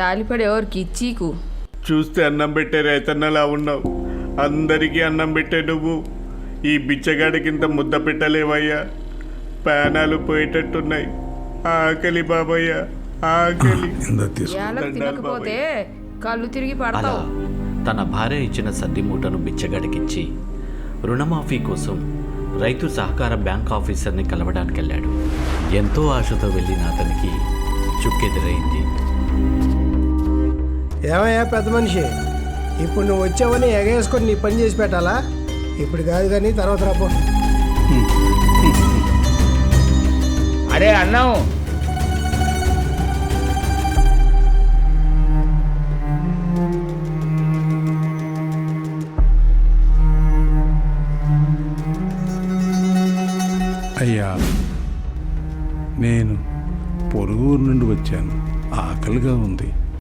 జాలిపడి ఎవరికి ఇచ్చీకు? చూస్తే అన్నం పెట్టే రైతన్నలా ఉన్నావు. అందరికీ అన్నం పెట్టే నువ్వు. ఈ బిచ్చగాడికింత ముద్ద పెట్టలేవయ్యా. ప్రాణాలు పోయేటట్టున్నాయి. ఆకలి బాబయ్య. ఆకలి. తినకపోతే కళ్ళు తిరిగి అలా పడతావు తన భార్య ఇచ్చిన సద్ది మూటను బిచ్చగడికిచ్చి రుణమాఫీ కోసం రైతు సహకార బ్యాంక్ ఆఫీసర్ని కలవడానికి వెళ్ళాడు ఎంతో ఆశతో వెళ్ళిన అతనికి చుక్కెదురైంది. ఏమయ్యా పెద్ద మనిషి? ఇప్పుడు నువ్వు వచ్చావని ఎగేసుకొని నీ పని చేసి పెట్టాలా? ఇప్పుడు కాదు కానీ తర్వాత రాపో అరే అన్నం. అయ్యా నేను పొరుగురు నుండి వచ్చాను. ఆకలిగా ఉంది.